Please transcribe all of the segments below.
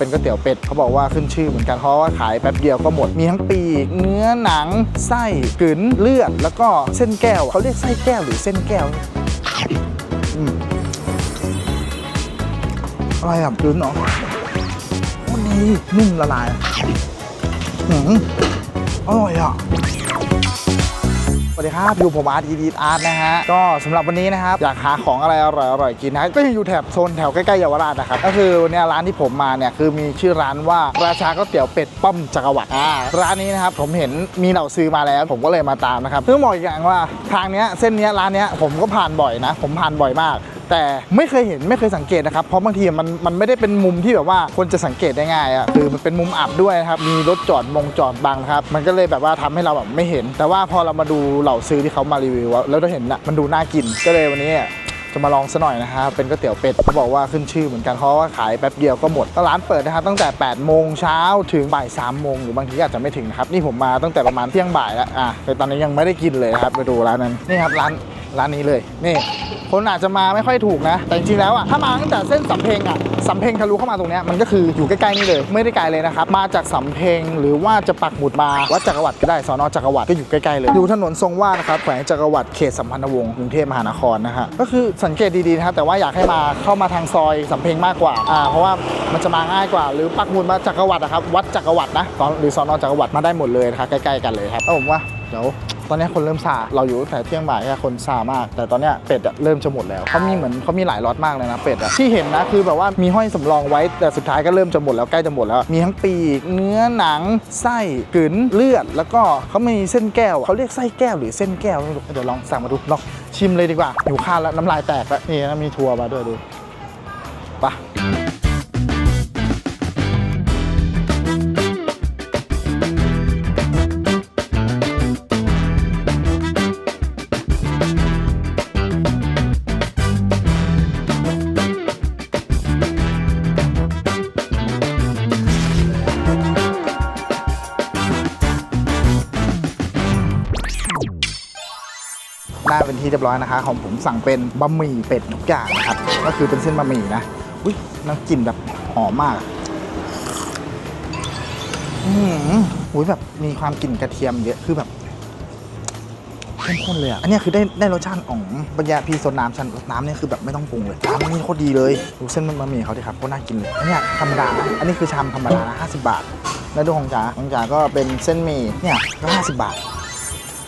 เป็นก๋วยเตี๋ยวเป็ดเขาบอกว่าขึ้นชื่อเหมือนกันเพราะว่าขายแป๊บเดียวก็หมด มีทั้งปีกเนื้อหนัง ไส้กลืนเลือด แล้วก็เส้นแก้วเขาเรียกไส้แก้วหรือเส้นแก้วอืมอะไรอะกลืนเหรอโอ้ดีนุ่มละลายหืมอร่อยอะ สวัสดีครับอยู่ผมอาร์ตอีดีอาร์ตนะฮะ ก็สำหรับวันนี้นะครับ อยากหาของอะไรอร่อยๆกินนะก็ยังอยู่แถบโซนแถวใกล้ๆเยาวราชนะครับ ก็คือเนี่ยร้านที่ผมมาเนี่ยคือมีชื่อร้านว่าราชาก๋วยเตี๋ยวเป็ดป้อมจักรวรรดิอ่าร้านนี้นะครับผมเห็นมีเหล่าซื้อมาแล้ว ผมก็เลยมาตามนะครับเพิ่งบอกอีกอย่างว่าทางเนี้ยเส้นเนี้ยร้านเนี้ยผมก็ผ่านบ่อยนะ ผมผ่านบ่อยมาก แต่ไม่เคยเห็นไม่เคยสังเกตนะครับเพราะบางทีมันมันไม่ได้เป็นมุมที่แบบว่าคนจะสังเกตได้ง่ายอะคือมันเป็นมุมอับด้วยนะครับมีรถจอดมงจอดบังนะครับมันก็เลยแบบว่าทำให้เราแบบไม่เห็น แต่ว่าพอเรามาดูเหล่าซื้อที่เขามารีวิวแล้วเราเห็นอะมันดูน่ากินก็เลยวันนี้จะมาลองซะหน่อยนะฮะเป็นก๋วยเตี๋ยวเป็ดเขาบอกว่าขึ้นชื่อเหมือนกันเพราะว่าขายแป๊บเดียวก็หมดก็ร้านเปิดนะครับตั้งแต่8โมงเช้าถึงบ่าย3โมงหรือบางทีอาจจะไม่ถึงนะครับนี่ผมมาตั้งแต่ประมาณเที่ยงบ่ายแล้วอะแต่ตอนนี้ยังไม่ได้กินเลยครับไปดูร้านนั้นนี่ครับร้านร้านนี้เลยนี่ คนอาจจะมาไม่ค่อยถูกนะ แต่จริงๆแล้วอะถ้ามาตั้งแต่เส้นสำเพ็งอะสำเพ็งทะลุเข้ามาตรงเนี้ยมันก็คืออยู่ใกล้ๆนี่เลยไม่ได้ไกลเลยนะครับมาจากสำเพ็งหรือว่าจะปักหมุดมาวัดจักรวรรดิก็ได้สอนอจักรวรรดิก็อยู่ใกล้ๆเลยอยู่ถนนทรงวาดนะครับแขวงจักรวรรดิเขตสัมพันธวงศ์กรุงเทพมหานครนะฮะก็คือสังเกตดีๆนะครับแต่ว่าอยากให้มาเข้ามาทางซอยสำเพ็งมากกว่าอ่าเพราะว่ามันจะมาง่ายกว่า หรือปักหมุดมาจักรวรรดินะครับวัดจักรวรรดินะหรือสอนอจักรวรรดิมาได้หมดเลยนะครับใกล้ๆกันเลยครับแล้วผมว่าเดี๋ยว ตอนนี้คนเริ่มซาเราอยู่ตั้งแต่เที่ยงบ่ายแค่คนซามาก แต่ตอนนี้เป็ดอะเริ่มจะหมดแล้วเขามีเหมือนเขามีหลายล็อตมากเลยนะเป็ดอะที่เห็นนะคือแบบว่ามีห้อยสำรองไว้แต่สุดท้ายก็เริ่มจะหมดแล้วใกล้จะหมดแล้ว มีทั้งปีกเนื้อหนังไส้กลืนเลือด แล้วก็เขามีเส้นแก้วเขาเรียกไส้แก้วหรือเส้นแก้วไม่รู้เดี๋ยวลองสั่งมาดูลองชิมเลยดีกว่าอยู่ข้าวแล้วน้ำลายแตกแล้วนี่นะมีทัวร์มาด้วยดูไป ที่เรียบร้อยนะคะ ของผมสั่งเป็นบะหมี่เป็ดทุกอย่างนะครับ ก็คือเป็นเส้นบะหมี่นะ อุ้ยน้ำกลิ่นแบบหอมมากอืมอุ้ยแบบมีความกลิ่นกระเทียมเยอะคือแบบเข้มข้นเลยอะ อันนี้คือได้ได้รสชาติของบรรยาพีโซนน้ำชันน้ำเนี่ยคือแบบไม่ต้องปรุงเลยน้ำนี่โคตรดีเลยดูเส้นบะหมี่เขาดิครับโคตรน่ากินเลยอันนี้ธรรมดานะอันนี้คือชามธรรมดานะ50บาท แล้วดูของจ๋าของจ๋าก็เป็นเส้นหมี่เนี่ยก็50บาท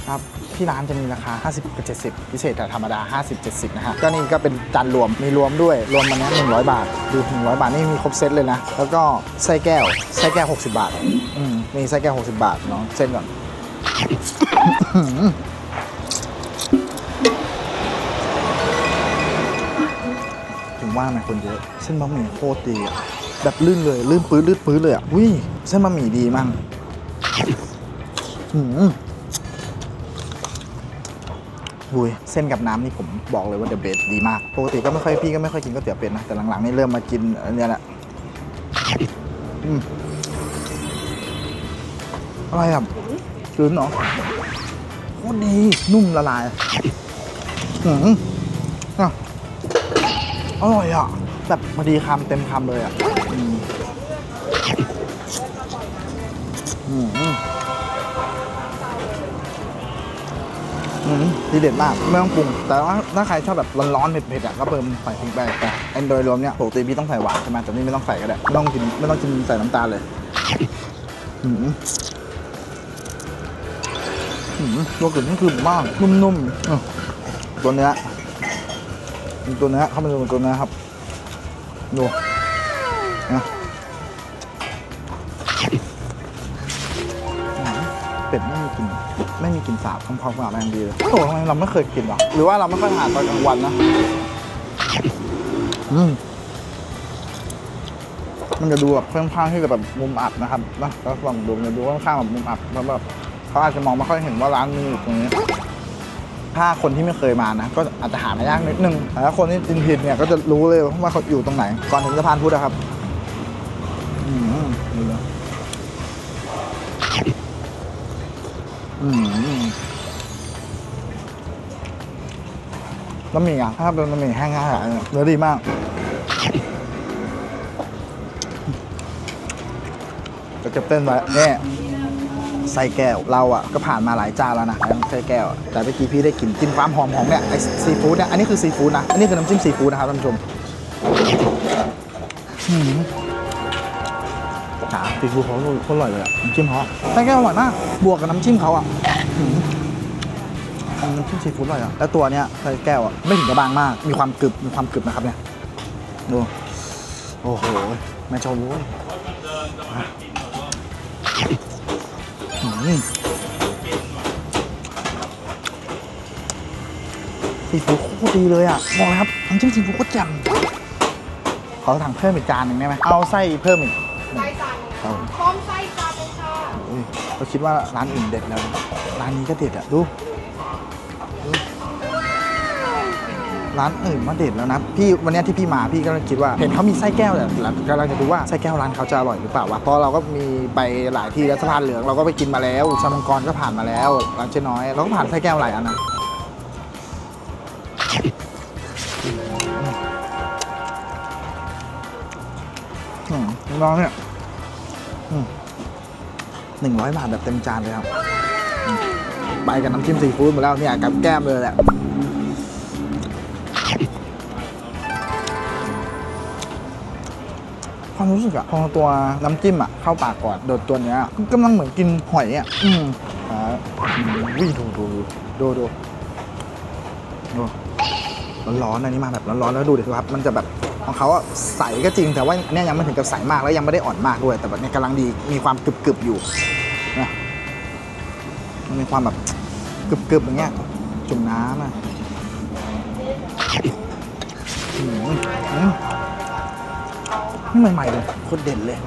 ครับที่ร้านจะมีราคา 50กับ 70 พิเศษแต่ธรรมดา 50 70 นะฮะก็นี่ก็เป็นจานรวมมีรวมด้วย รวมมันเนี้ย100 บาท ดู 100 บาท นี่มีครบเซตเลยนะ แล้วก็ไส้แก้วไส้แก้ว 60 บาท อืมมีไส้แก้ว 60 บาทเนาะเส้นก่อนถึงว่าทำไมคนเยอะ เส้นบะหมี่โคตรดีอะแบบลื่นเลยลื่นปื้ดลื่นปื้ดเลยอะวิ่เส้นบะหมี่ดีมากหืม หุยเส้นกับน้ำนี่ผมบอกเลยว่าเดอะเบสดีมาก ปกติก็ไม่ค่อยพี่ก็ไม่ค่อยกินก๋วยเตี๋ยวเป็ดนะ แต่หลังๆนี่เริ่มมากินอันนี้แหละอืมอะไรอะกลืนเหรอโคตรดีนุ่มละลายหืมอะอร่อยอะ แบบพอดีคำเต็มคำเลยอะอืมอืม อืมทีเด็ดมากไม่ต้องปรุง แต่ว่าถ้าใครชอบแบบร้อนๆเผ็ดๆอะก็เพิ่มใส่พริกไปแต่อันโดยรวมเนี่ยปกติพี่ต้องใส่หวานใช่ไหมแต่นี่ไม่ต้องใส่ก็ได้ไม่ต้องกินไม่ต้องกินใส่น้ำตาลเลยอืมอืมตัวกลิ่นนี่คือมากนุ่มๆตัวเนื้อตัวเนื้อเข้ามาดูตัวเนื้อครับดูนะเป็ดไม่มีกลิ่น ไม่มีกลิ่นสาบคำความสะอาดแรงดีเลยโอ้โหทำไมเราไม่เคยกินวะหรือว่าเราไม่ค่อยทานตอนกลางวันนะอืมมันจะดูแบบค่อนข้างที่จะแบบมุมอับนะครับนะแล้วลองดูมันจะดูค่อนข้างแบบมุมอับแล้วแบบเขาอาจจะมองไม่ค่อยเห็นว่าร้านมีอยู่ตรงนี้ถ้าคนที่ไม่เคยมานะ ก็อาจจะหามายากนิดนึงแต่ถ้าคนที่จินผิดเนี่ยก็จะรู้เลยว่าเขาอยู่ตรงไหน ก่อนถึงสะพานพุทธนะครับ อืมดูเลย อืมบะหมี่อะ ถ้าเป็นบะหมี่แห้งง่ายๆเนี่ยเนื้อดีมากอจะเก็บเต้นไว้เนี่ยไส้แก้วเราอะก็ผ่านมาหลายจานแล้วนะไส้แก้ว แต่เมื่อกี้พี่ได้กลิ่นกลินความหอมของเนี่ยไอซีฟู้ดเนี่ย อันนี้คือซีฟู้ดนะ อันนี้คือน้ำจิ้มซีฟู้ดนะครับท่านผู้ชม ซีฟู้ดเขาโคตรอร่อยเลยอะน้ำจิ้มเขาอะไส้แก้วอร่อยมาก บวกกับน้ำจิ้มเขาอะอืมน้ำจิ้มซีฟู้ดอร่อยอะแล้วตัวเนี้ยไส้แก้วอะไม่ถึงกับบางมาก มีความกรึบมีความกรึบนะครับเนี่ยดูโอ้โหแม่ชมเว้ยมาอืมซีฟู้ดโคตรดีเลยอะบอกเลยครับน้ำจิ้มซีฟู้ดโคตรแจ่มขอสั่งเพิ่มอีกจานหนึ่งได้ไหมเอาไส้เพิ่มอีกไส้จาน ครับผมพร้อมไส้จานเลยค่ะอุ้ยเราคิดว่าร้านอื่นเด็ดแล้วร้านนี้ก็เด็ดอะดูดูร้านอื่นมาเด็ดแล้วนะพี่วันเนี้ยที่พี่มาพี่ก็เลยคิดว่าเห็นเขามีไส้แก้วแต่กำลังจะดูว่าไส้แก้วร้านเขาจะอร่อยหรือเปล่าวะเพราะเราก็มีไปหลายที่แล้วสะพานเหลืองเราก็ไปกินมาแล้วชามังกรก็ผ่านมาแล้วร้านเจ๊น้อยเราก็ผ่านไส้แก้วหลายอันนะอืมลองเนี่ย หนึ่งร้อยบาทแบบเต็มจานเลยครับ ไปกับน้ำจิ้มซีฟู้ดหมดแล้วเนี่ยกับแก้มเลยแหละความรู้สึกอะพอตัวน้ำจิ้มอะเข้าปากก่อนโดดตัวเนี้ยก็กำลังเหมือนกินหอยอะอืมอ่าวิ่ดูดูดูดูดูร้อนๆอันนี้มาแบบร้อนๆแล้วดูดิครับ มันจะแบบ ของเขาใสก็จริงแต่ว่าเนี่ยยังไม่ถึงกับใสมากแล้วยังไม่ได้อ่อนมากด้วย แต่แบบเนี้กำลังดีมีความกรึบๆอยู่นะมันมีความแบบกรึบๆอย่างเงี้ยจุ่มน้ำอะนี่ใหม่ๆเลยโคตรเด่นเลย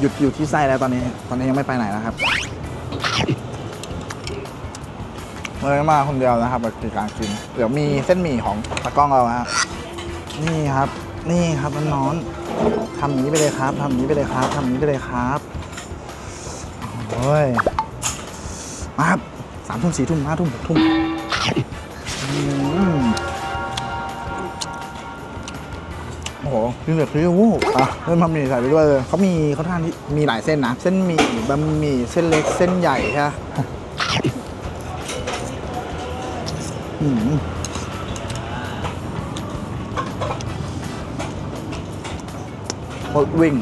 หยุดอยู่ที่ไส้แล้วตอนนี้ ตอนนี้ยังไม่ไปไหนนะครับ เลยมาคนเดียวนะครับกับการกิน เดี๋ยวมีเส้นหมี่ของตากล้องเราฮะนี่ครับ นี่ครับน้อนทำอย่างนี้ไปเลยครับทำอย่างนี้ไปเลยครับทำอย่างนี้ไปเลยครับโอ้ยมาครับสามทุ่มสี่ทุ่มห้าทุ่มหกทุ่มอืมโอ้โหกินแบบฟิววูบอะเริ่มทำหมี่ใส่ไปด้วยเลยเขามีเขาทานที่มีหลายเส้นนะ เส้นหมี่บะหมี่เส้นเล็กเส้นใหญ่ใช่ไหม อืมโคตรวิ่ง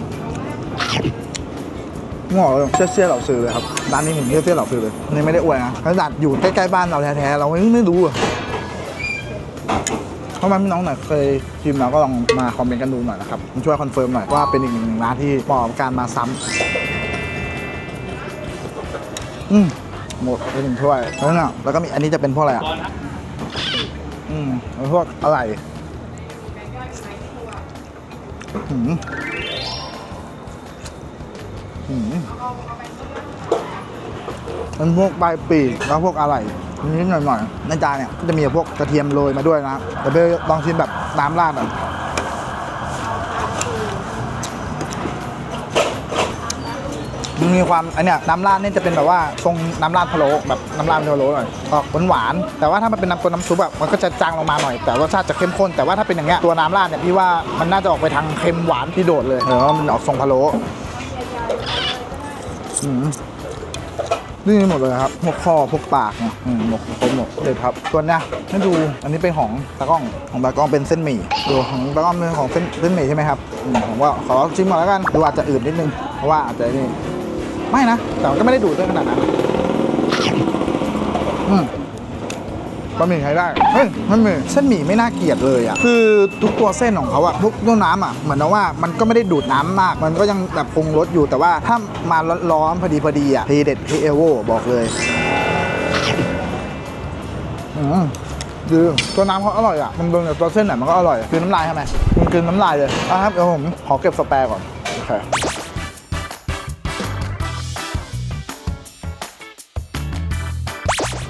งอกเลยเชี่ยเชี่ยเหล่าซื้อเลยครับร้านนี้ผมเชี่ยเชี่ยเหล่าซื้อเลยอันนี่ไม่ได้อวยนะขนาดอยู่ใกล้ๆบ้านเราแท้ๆเราไม่ไม่รู้อะเพราะมันพี่น้องหน่อยเคยพิมพ์แล้วก็ลองมาคอมเมนต์กันดูหน่อยนะครับผมช่วยคอนเฟิร์มหน่อยว่าเป็นอีกหนึ่งร้านที่เหมาะกับการมาซ้ำอืมหมดไปหนึ่งถ้วยแล้วเนี่ยแล้วก็มีอันนี้จะเป็นพวกอะไรอะ อืมเป็นพวกอะไรหืมหืมเป็นพวกใบปีกแล้วพวกอะไรนิดหน่อยๆในจานเนี่ยก็จะมีพวกกระเทียมโรยมาด้วยนะแต่ไปลองชิมแบบน้ำราดหน่อยมันมีความอันเนี้ยน้ำราดเนี่ยจะเป็นแบบว่าทรงน้ำราดพะโล้แบบ น้ำราดพะโล้หน่อยออกหวานๆแต่ว่าถ้ามันเป็นน้ำตัวน้ำซุปแบบมันก็จะจางลงมาหน่อย แต่รสชาติจะเข้มข้นแต่ว่าถ้าเป็นอย่างเงี้ยตัวน้ำราดเนี่ยพี่ว่ามันน่าจะออกไปทางเค็มหวานที่โดดเลยเออมันออกทรงพะโล้อืมนี่หมดเลยครับพวกข้อพวกปากเนี่ยอืมหมกครบหมดเลยครับส่วนเนี้ยให้ดู อันนี้เป็นของตากล้อง ของตากล้องเป็นเส้นหมี่ ดูของตากล้องเป็นของเส้นเส้นหมี่ใช่ไหมครับอืมผมว่าขอชิมก่อนแล้วกัน ดูอาจจะอืดนิดนึง เพราะว่าอาจจะนี่ ไม่นะ แต่ก็ไม่ได้ดูดด้วยขนาดนั้น อืมบะหมี่ใช้ได้เฮ้ยมันมีเส้นหมี่ไม่น่าเกลียดเลยอะ คือทุกตัวเส้นของเขาอะทุกตัวน้ำอะ เหมือนว่ามันก็ไม่ได้ดูดน้ำมาก มันก็ยังแบบคงรสอยู่ แต่ว่าถ้ามาร้อนๆพอดีพอดีอะทีเด็ดทีเอโวบอกเลย อืมดีตัวน้ำเขาอร่อยอะ มันโดนกับตัวเส้นไหนมันก็อร่อย คือน้ำลายใช่ไหมมันกินน้ำลายเลยอะครับเดี๋ยวผมขอเก็บสแปร์ก่อน โอเค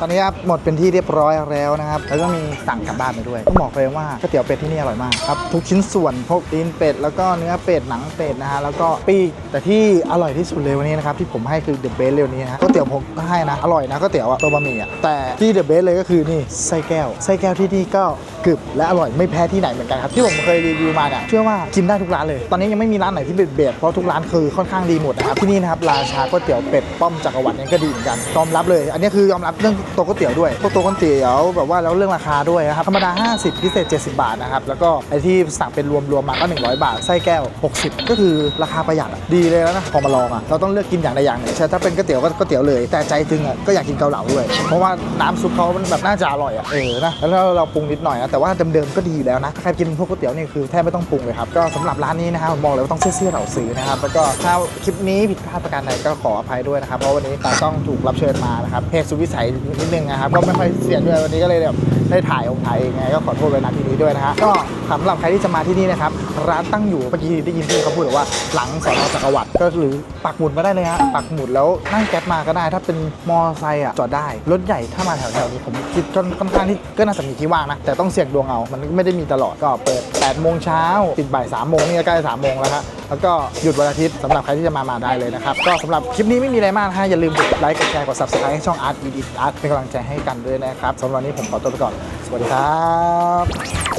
ตอนนี้ครับหมดเป็นที่เรียบร้อยแล้วนะครับ แล้วก็มีสั่งกลับบ้านไปด้วยต้องบอกเลยว่าก๋วยเตี๋ยวเป็ดที่นี่อร่อยมากครับทุกชิ้นส่วนพวกตีนเป็ดแล้วก็เนื้อเป็ดหนังเป็ดนะฮะแล้วก็ปีกแต่ที่อร่อยที่สุดเลยวันนี้นะครับที่ผมให้คือเดอะเบสเร็วนี้นะฮะก๋วยเตี๋ยวผมก็ให้นะอร่อยนะก๋วยเตี๋ยวอะตัวบะหมี่อะแต่ที่เดอะเบสเลยก็คือนี่ไส้แก้วไส้แก้วที่นี่ก็กรึบและอร่อยไม่แพ้ที่ไหนเหมือนกันครับที่ผมเคยรีวิวมาเนี่ยเชื่อว่ากินได้ทุกร้านเลย ตอนนี้ยังไม่มีร้านไหนที่เบ็ดเบ็ดเพราะทุกร้านคือค่อนข้างดีหมดนะครับที่นี่นะครับราชาก๋วยเตี๋ยวเป็ดป้อมจักรวรรดิเนี่ยก็ดีเหมือนกันยอมรับเลย อันนี้คือยอมรับเรื่องตัวก๋วยเตี๋ยวด้วยพวกตัวก๋วยเตี๋ยวแบบว่าแล้วเรื่องราคาด้วยนะครับธรรมดา 50 พิเศษ 70 บาทนะครับแล้วก็ไอที่สั่งเป็นรวมๆมมาก็ 100 บาทไส้แก้ว 60 ก็คือราคาประหยัดอะดีเลยแล้วนะพอมาลองอะเราต้องเลือกกินอย่างใดอย่างหนึ่งใช่ถ้าเป็นก๋วยเตี๋ยวก็ก๋วยเตี๋ยวเลยแต่ใจจริงอะก็อยากกินเกาเหลาด้วย เพราะว่าน้ำซุปเขามันแบบน่าจะอร่อยอะเออนะแล้วเราเราปรุงนิดหน่อยนะแต่ว่าเดิมๆก็ดีอยู่แล้วนะใครกินพวกก๋วยเตี๋ยวนี่คือแทบไม่ต้องปรุงเลยครับก็สำหรับร้านนี้นะครับผมบอกเลยว่าต้องเชื่อๆเราซื้อนะครับแล้วก็ถ้าคลิปนี้ผิดพลาดประการใดก็ขออภัยด้วยนะครับเพราะวันนี้ตาต้องถูกรับเชิญมานะครับเหตุสุวิสัยนิดนึงนะครับก็ไม่ค่อยเสียด้วยวันนี้ก็เลยแบบได้ถ่ายองค์ถ่ายเองไงก็ขอโทษไว้ณที่นี้ด้วยนะฮะก็สำหรับใครที่จะมาที่นี่นะครับ ร้านตั้งอยู่เมื่อกี้ได้ยินที่เขาพูดบอกว่าหลังสอนอจักรวรรดิก็หรือปักหมุดมาได้เลยฮะปักหมุดแล้วนั่งแก๊ปมาก็ได้ ถ้าเป็นมอไซค์อะจอดได้รถใหญ่ถ้ามาแถวๆนี้ผมคิดค่อนข้างที่ก็น่าจะมีที่ว่างนะ แต่ต้องเสี่ยงดวงเอา มันไม่ได้มีตลอดก็เปิด8โมงเช้าปิดบ่าย3โมงนี่ใกล้3โมงแล้วฮะแล้วก็หยุดวันอาทิตย์สำหรับใครที่จะมามาได้เลยนะครับก็สำหรับคลิปนี้ไม่มีอะไรมากฮะอย่าลืมกดไลค์กดแชร์กด subscribe ให้ช่อง Art Edit Art เป็นกำลังใจให้กันด้วยนะครับสำหรับวันนี้ผมขอตัวไปก่อน สวัสดีครับ